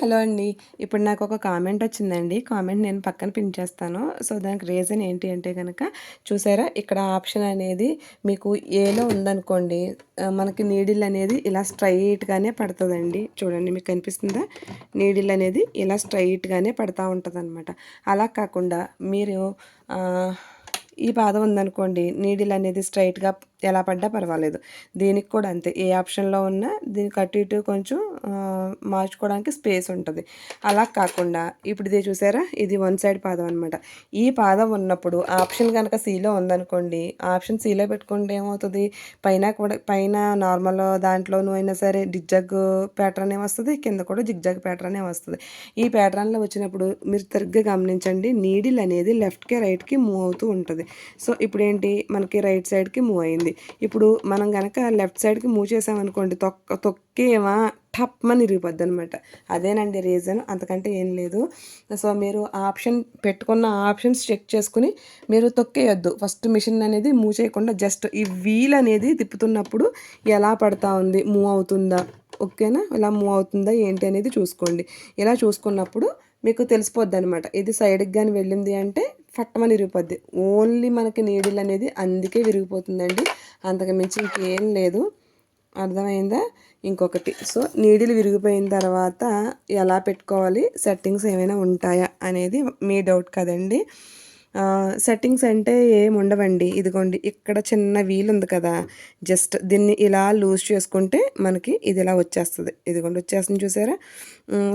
Hello అండి. ఇప్పుడు నాకు ఒక కామెంట్ వచ్చిందండి. కామెంట్ నేను పక్కన పిన్ చేస్తాను. సో దానికి రీజన్ ఏంటి అంటే కనుక చూసారా? ఇక్కడ ఆప్షన్ అనేది మీకు ఏలో ఉందనుకోండి మనకి నీడిల్ అనేది ఇలా స్ట్రైట్గానే పడుతుందండి. చూడండి మీకు కనిపిస్తుందా? నీడిల్ అనేది ఇలా స్ట్రైట్గానే పడుతూ ఉంటుంది అనమాట అలా కాకుండా మీరు ఈ పాదం ఉందనుకోండి నీడిల్ అనేది స్ట్రైట్గా ఎలా పడ్డా పర్వాలేదు. దీనికి కూడా అంతే. ఏ ఆప్షన్లో ఉన్నా దీనికి అటు ఇటు కొంచెం మార్చుకోవడానికి స్పేస్ ఉంటుంది. అలా కాకుండా ఇప్పుడు ఇది చూసారా? ఇది వన్ సైడ్ పాదం అనమాట ఈ పాదం ఉన్నప్పుడు ఆప్షన్ కనుక సీలో ఉందనుకోండి ఆప్షన్ సీలో పెట్టుకుంటే ఏమవుతుంది? పైన కూడా పైన నార్మల్ దాంట్లోనూ అయినా సరే డిజ్జగ్ ప్యాటర్న్ వస్తుంది? కింద కూడా జిగ్జగ్ ప్యాటర్న్ వస్తుంది? ఈ ప్యాటర్న్లో వచ్చినప్పుడు మీరు తిరిగ్గా గమనించండి నీడిల్ అనేది లెఫ్ట్కి రైట్కి మూవ్ అవుతూ ఉంటుంది. సో ఇప్పుడు ఏంటి మనకి రైట్ సైడ్కి మూవ్ అయింది. ఇప్పుడు మనం కనుక లెఫ్ట్ సైడ్కి మూవ్ చేసామనుకోండి తొక్క తొక్కేమా టప్మని ఇరిగిపోద్ది అనమాట అదేనండి రీజన్ అంతకంటే ఏం లేదు. సో మీరు ఆప్షన్ పెట్టుకున్న ఆప్షన్స్ చెక్ చేసుకుని మీరు తొక్కేయొద్దు. ఫస్ట్ మిషన్ అనేది మూవ్ చేయకుండా జస్ట్ ఈ వీల్ అనేది తిప్పుతున్నప్పుడు ఎలా పడతా ఉంది మూవ్ అవుతుందా ఓకేనా? ఇలా మూవ్ అవుతుందా ఏంటి అనేది చూసుకోండి. ఇలా చూసుకున్నప్పుడు మీకు తెలిసిపోద్ది అనమాట ఇది సైడ్కి కానీ వెళ్ళింది అంటే ఫట్టమని విరిగిపోద్ది. ఓన్లీ మనకి నీడిల్ అనేది అందుకే విరిగిపోతుందండి. అంతకు మించి ఇంకేం లేదు. అర్థమైందా? ఇంకొకటి. సో నీడిల్ విరిగిపోయిన తర్వాత ఎలా పెట్టుకోవాలి? సెట్టింగ్స్ ఏమైనా ఉంటాయా అనేది మీ డౌట్ కదండి. సెట్టింగ్స్ అంటే ఏమి ఉండవండి. ఇదిగోండి ఇక్కడ చిన్న వీల్ ఉంది కదా. జస్ట్ దీన్ని ఇలా లూజ్ చేసుకుంటే మనకి ఇది ఇలా వచ్చేస్తుంది. ఇదిగోండి వచ్చేస్తుంది చూసారా?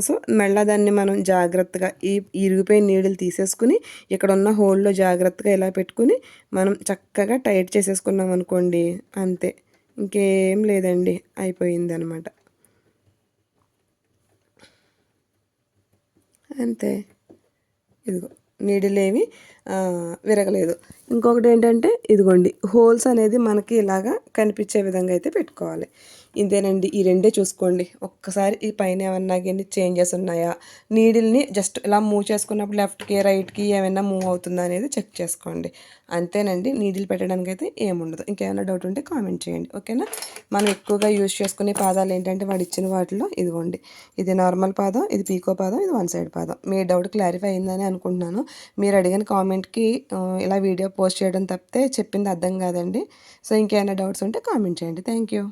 సో మళ్ళీ దాన్ని మనం జాగ్రత్తగా ఈ ఇరిగిపోయిన నీడిల్ తీసేసుకుని ఇక్కడ ఉన్న హోల్లో జాగ్రత్తగా ఇలా పెట్టుకుని మనం చక్కగా టైట్ చేసేసుకున్నాం అనుకోండి అంతే. ఇంకేం లేదండి అయిపోయింది అనమాట అంతే. ఇదిగో. నీడిలేవి విరగలేదు. ఇంకొకటి ఏంటంటే ఇదిగోండి హోల్స్ అనేది మనకి ఇలాగా కనిపించే విధంగా అయితే పెట్టుకోవాలి. ఇంతేనండి ఈ రెండే చూసుకోండి. ఒక్కసారి ఈ పైన ఏమన్నా కానీ చేంజెస్ ఉన్నాయా? నీడిల్ని జస్ట్ ఇలా మూవ్ చేసుకున్నప్పుడు లెఫ్ట్కి రైట్కి ఏమైనా మూవ్ అవుతుందా అనేది చెక్ చేసుకోండి. అంతేనండి నీడిల్ పెట్టడానికి అయితే ఏముండదు. ఇంకేమైనా డౌట్ ఉంటే కామెంట్ చేయండి. ఓకేనా? మనం ఎక్కువగా యూజ్ చేసుకునే పాదాలు ఏంటంటే వాడు ఇచ్చిన వాటిలో ఇదిగోండి. ఇది నార్మల్ పాదం ఇది పీకో పాదం ఇది వన్ సైడ్ పాదం. మీ డౌట్ క్లారిఫై అయిందని అనుకుంటున్నాను. మీరు అడిగిన కామెంట్కి ఇలా వీడియో పోస్ట్ చేయడం తప్పితే చెప్పింది అర్థం కాదండి. సో ఇంకేమైనా డౌట్స్ ఉంటే కామెంట్ చేయండి. Thank you.